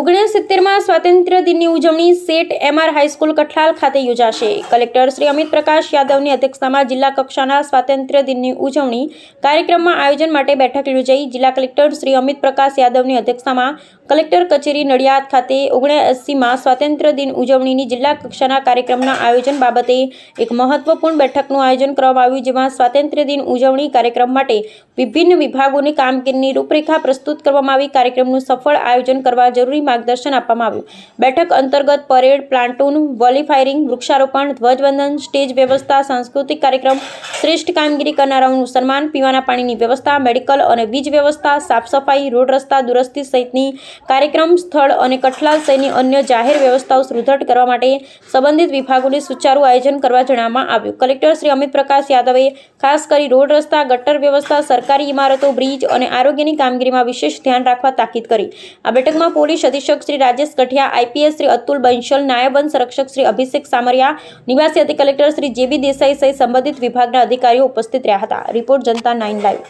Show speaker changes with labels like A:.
A: સિત્તેરમાં સ્વાતંત્ર્ય દિનની ઉજવણી સેટ એમઆર હાઈસ્કૂલ કઠલાલ ખાતે યોજાશે. કલેક્ટર શ્રી અમિત પ્રકાશ યાદવની અધ્યક્ષતામાં જિલ્લા કક્ષાના સ્વાતંત્ર્ય દિનની ઉજવણી કાર્યક્રમમાં આયોજન માટે બેઠક યોજાઈ. જિલ્લા કલેક્ટર શ્રી અમિત પ્રકાશ યાદવની અધ્યક્ષતામાં કલેક્ટર કચેરી નડિયાદ ખાતે ઓગણએંસીમાં સ્વાતંત્ર્ય દિન ઉજવણીની જિલ્લા કક્ષાના કાર્યક્રમના આયોજન બાબતે એક મહત્વપૂર્ણ બેઠકનું આયોજન કરવામાં આવ્યું, જેમાં સ્વાતંત્ર્ય દિન ઉજવણી કાર્યક્રમ માટે વિભિન્ન વિભાગોની કામગીરીની રૂપરેખા પ્રસ્તુત કરવામાં આવી. કાર્યક્રમનું સફળ આયોજન કરવા જરૂરી માર્ગદર્શન આપવામાં આવ્યું. બેઠક અંતર્ગત પરેડ પ્લાન્ટૂન વોલી ફાયરિંગ વૃક્ષારોપણ, ધ્વજવંદન, સ્ટેજ વ્યવસ્થા, સાંસ્કૃતિક કાર્યક્રમ શ્રેષ્ઠ કામગીરી કરનારાઓનું સન્માન, પીવાના પાણીની વ્યવસ્થા, મેડિકલ અને વીજ વ્યવસ્થા સાફ સફાઈ રોડ રસ્તા દુરસ્તી સહિતની કાર્યક્રમ, સ્થળ અને કઠલાલ સહિતની અન્ય જાહેર વ્યવસ્થાઓ સુદૃઢ કરવા માટે સંબંધિત વિભાગોને સુચારું આયોજન કરવા જણાવવામાં આવ્યું. કલેક્ટર શ્રી અમિત પ્રકાશ યાદવે, ખાસ કરી રોડ રસ્તા, ગટર વ્યવસ્થા, સરકારી ઇમારતો, બ્રિજ અને આરોગ્યની કામગીરીમાં વિશેષ ધ્યાન રાખવા તાકીદ કરી. આ બેઠકમાં પોલીસ અધિક્ષક શ્રી રાજેશ કઠિયા આઈપીએસ શ્રી અતુલ બંશલ, નાયબ વન સંરક્ષક શ્રી અભિષેક સામરિયા, નિવાસી અધિક કલેક્ટર શ્રી જેબી દેસાઈ સહિત સંબંધિત વિભાગના અધિકારીઓ ઉપસ્થિત રહ્યા હતા. રિપોર્ટ જનતા નાઇન લાઈવ